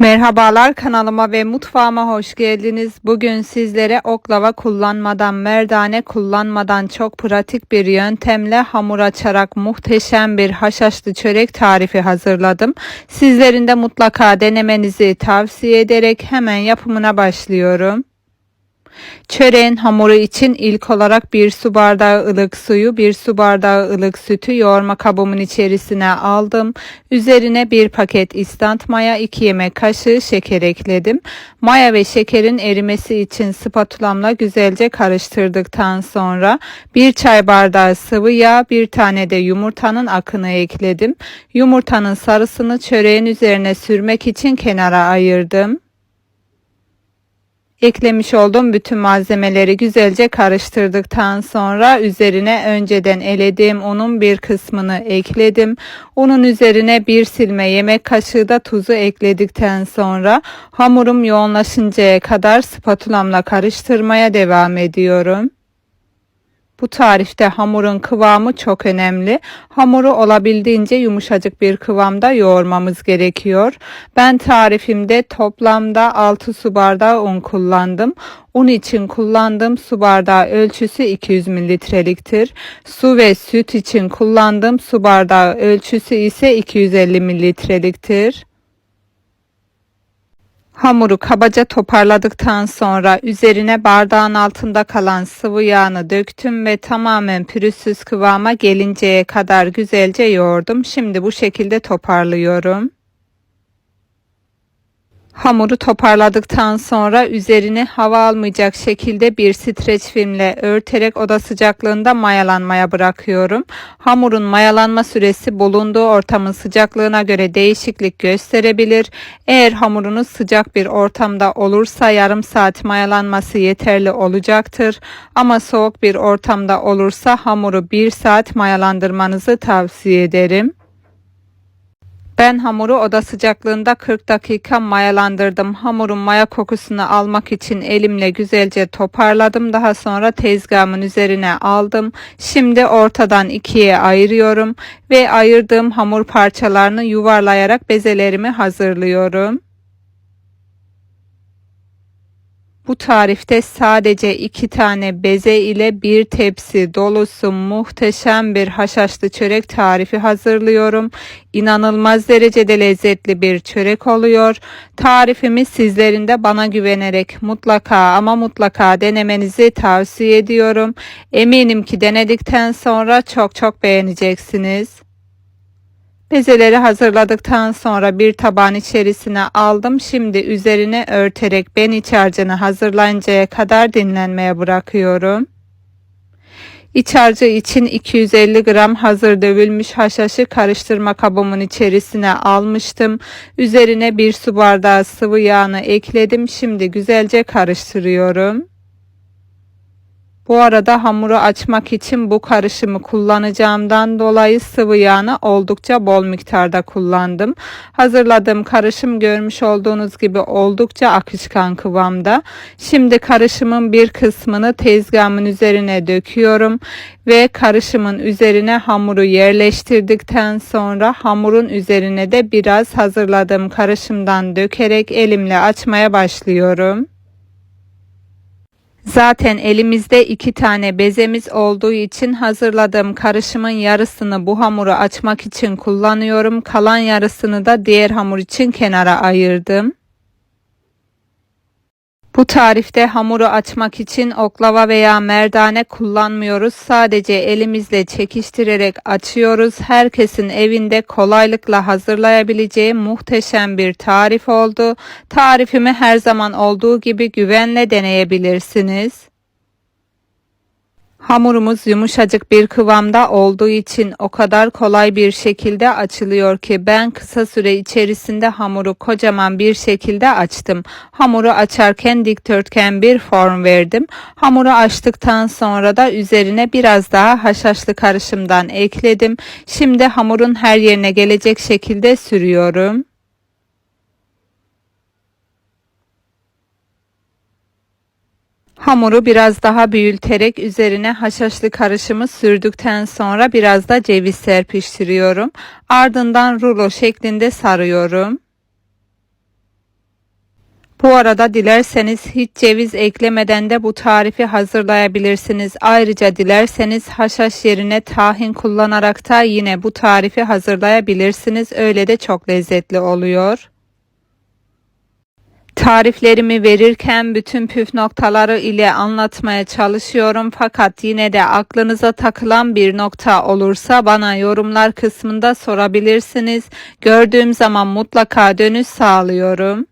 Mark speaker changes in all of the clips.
Speaker 1: Merhabalar kanalıma ve mutfağıma hoş geldiniz. Bugün sizlere oklava kullanmadan, merdane kullanmadan çok pratik bir yöntemle hamur açarak muhteşem bir haşhaşlı çörek tarifi hazırladım. Sizlerin de mutlaka denemenizi tavsiye ederek hemen yapımına başlıyorum. Çöreğin hamuru için ilk olarak bir su bardağı ılık suyu, bir su bardağı ılık sütü yoğurma kabımın içerisine aldım. Üzerine bir paket istant maya, 2 yemek kaşığı şeker ekledim. Maya ve şekerin erimesi için spatulamla güzelce karıştırdıktan sonra bir çay bardağı sıvı yağ, bir tane de yumurtanın akını ekledim. Yumurtanın sarısını çöreğin üzerine sürmek için kenara ayırdım. Eklemiş olduğum bütün malzemeleri güzelce karıştırdıktan sonra üzerine önceden elediğim unun bir kısmını ekledim. Unun üzerine bir silme yemek kaşığı da tuzu ekledikten sonra hamurum yoğunlaşıncaya kadar spatulamla karıştırmaya devam ediyorum. Bu tarifte hamurun kıvamı çok önemli. Hamuru olabildiğince yumuşacık bir kıvamda yoğurmamız gerekiyor. Ben tarifimde toplamda 6 su bardağı un kullandım. Un için kullandığım su bardağı ölçüsü 200 mililitreliktir. Su ve süt için kullandığım su bardağı ölçüsü ise 250 mililitreliktir. Hamuru kabaca toparladıktan sonra üzerine bardağın altında kalan sıvı yağını döktüm ve tamamen pürüzsüz kıvama gelinceye kadar güzelce yoğurdum. Şimdi bu şekilde toparlıyorum. Hamuru toparladıktan sonra üzerine hava almayacak şekilde bir streç filmle örterek oda sıcaklığında mayalanmaya bırakıyorum. Hamurun mayalanma süresi bulunduğu ortamın sıcaklığına göre değişiklik gösterebilir. Eğer hamurunuz sıcak bir ortamda olursa yarım saat mayalanması yeterli olacaktır. Ama soğuk bir ortamda olursa hamuru bir saat mayalandırmanızı tavsiye ederim. Ben hamuru oda sıcaklığında 40 dakika mayalandırdım. Hamurun maya kokusunu almak için elimle güzelce toparladım. Daha sonra tezgahımın üzerine aldım. Şimdi ortadan ikiye ayırıyorum ve ayırdığım hamur parçalarını yuvarlayarak bezelerimi hazırlıyorum. Bu tarifte sadece iki tane beze ile bir tepsi dolusu muhteşem bir haşhaşlı çörek tarifi hazırlıyorum. İnanılmaz derecede lezzetli bir çörek oluyor. Tarifimi sizlerin de bana güvenerek mutlaka ama mutlaka denemenizi tavsiye ediyorum. Eminim ki denedikten sonra çok çok beğeneceksiniz. Bezeleri hazırladıktan sonra bir tabağın içerisine aldım. Şimdi üzerine örterek ben iç harcını hazırlanıncaya kadar dinlenmeye bırakıyorum. İç harcı için 250 gram hazır dövülmüş haşhaşı karıştırma kabımın içerisine almıştım. Üzerine bir su bardağı sıvı yağını ekledim. Şimdi güzelce karıştırıyorum. Bu arada hamuru açmak için bu karışımı kullanacağımdan dolayı sıvı yağını oldukça bol miktarda kullandım. Hazırladığım karışım görmüş olduğunuz gibi oldukça akışkan kıvamda. Şimdi karışımın bir kısmını tezgahımın üzerine döküyorum ve karışımın üzerine hamuru yerleştirdikten sonra hamurun üzerine de biraz hazırladığım karışımdan dökerek elimle açmaya başlıyorum. Zaten elimizde iki tane bezemiz olduğu için hazırladığım karışımın yarısını bu hamuru açmak için kullanıyorum. Kalan yarısını da diğer hamur için kenara ayırdım. Bu tarifte hamuru açmak için oklava veya merdane kullanmıyoruz. Sadece elimizle çekiştirerek açıyoruz. Herkesin evinde kolaylıkla hazırlayabileceği muhteşem bir tarif oldu. Tarifimi her zaman olduğu gibi güvenle deneyebilirsiniz. Hamurumuz yumuşacık bir kıvamda olduğu için o kadar kolay bir şekilde açılıyor ki ben kısa süre içerisinde hamuru kocaman bir şekilde açtım. Hamuru açarken dikdörtgen bir form verdim. Hamuru açtıktan sonra da üzerine biraz daha haşhaşlı karışımdan ekledim. Şimdi hamurun her yerine gelecek şekilde sürüyorum. Hamuru biraz daha büyüterek üzerine haşhaşlı karışımı sürdükten sonra biraz da ceviz serpiştiriyorum. Ardından rulo şeklinde sarıyorum. Bu arada dilerseniz hiç ceviz eklemeden de bu tarifi hazırlayabilirsiniz. Ayrıca dilerseniz haşhaş yerine tahin kullanarak da yine bu tarifi hazırlayabilirsiniz. Öyle de çok lezzetli oluyor. Tariflerimi verirken bütün püf noktaları ile anlatmaya çalışıyorum fakat yine de aklınıza takılan bir nokta olursa bana yorumlar kısmında sorabilirsiniz. Gördüğüm zaman mutlaka dönüş sağlıyorum.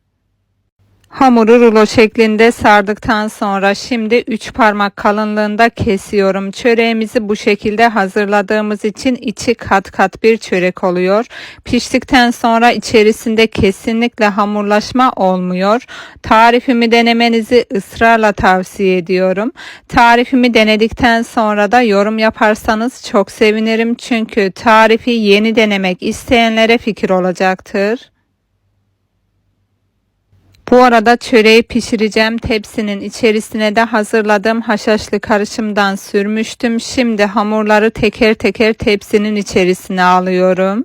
Speaker 1: Hamuru rulo şeklinde sardıktan sonra şimdi 3 parmak kalınlığında kesiyorum. Çöreğimizi bu şekilde hazırladığımız için içi kat kat bir çörek oluyor. Piştikten sonra içerisinde kesinlikle hamurlaşma olmuyor. Tarifimi denemenizi ısrarla tavsiye ediyorum. Tarifimi denedikten sonra da yorum yaparsanız çok sevinirim. Çünkü tarifi yeni denemek isteyenlere fikir olacaktır. Bu arada çöreği pişireceğim tepsinin içerisine de hazırladığım haşhaşlı karışımdan sürmüştüm. Şimdi hamurları teker teker tepsinin içerisine alıyorum.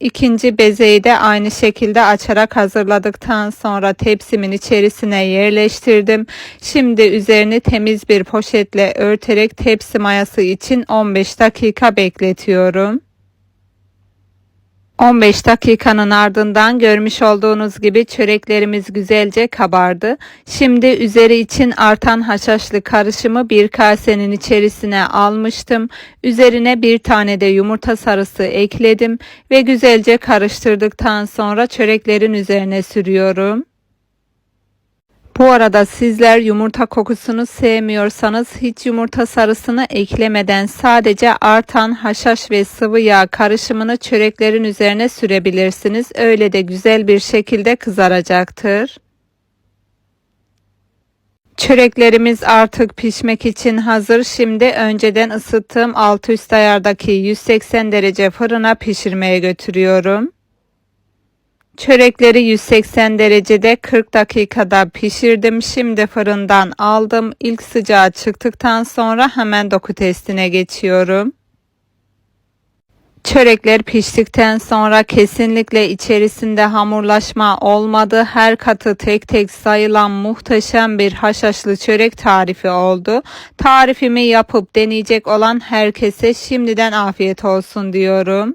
Speaker 1: İkinci bezeyi de aynı şekilde açarak hazırladıktan sonra tepsimin içerisine yerleştirdim. Şimdi üzerini temiz bir poşetle örterek tepsi mayası için 15 dakika bekletiyorum. 15 dakikanın ardından görmüş olduğunuz gibi çöreklerimiz güzelce kabardı. Şimdi üzeri için artan haşhaşlı karışımı bir kasenin içerisine almıştım. Üzerine bir tane de yumurta sarısı ekledim ve güzelce karıştırdıktan sonra çöreklerin üzerine sürüyorum. Bu arada sizler yumurta kokusunu sevmiyorsanız hiç yumurta sarısını eklemeden sadece artan haşhaş ve sıvı yağ karışımını çöreklerin üzerine sürebilirsiniz. Öyle de güzel bir şekilde kızaracaktır. Çöreklerimiz artık pişmek için hazır. Şimdi önceden ısıttığım alt üst ayardaki 180 derece fırına pişirmeye götürüyorum. Çörekleri 180 derecede 40 dakikada pişirdim. Şimdi fırından aldım. İlk sıcağı çıktıktan sonra hemen doku testine geçiyorum. Çörekler piştikten sonra kesinlikle içerisinde hamurlaşma olmadı. Her katı tek tek sayılan muhteşem bir haşhaşlı çörek tarifi oldu. Tarifimi yapıp deneyecek olan herkese şimdiden afiyet olsun diyorum.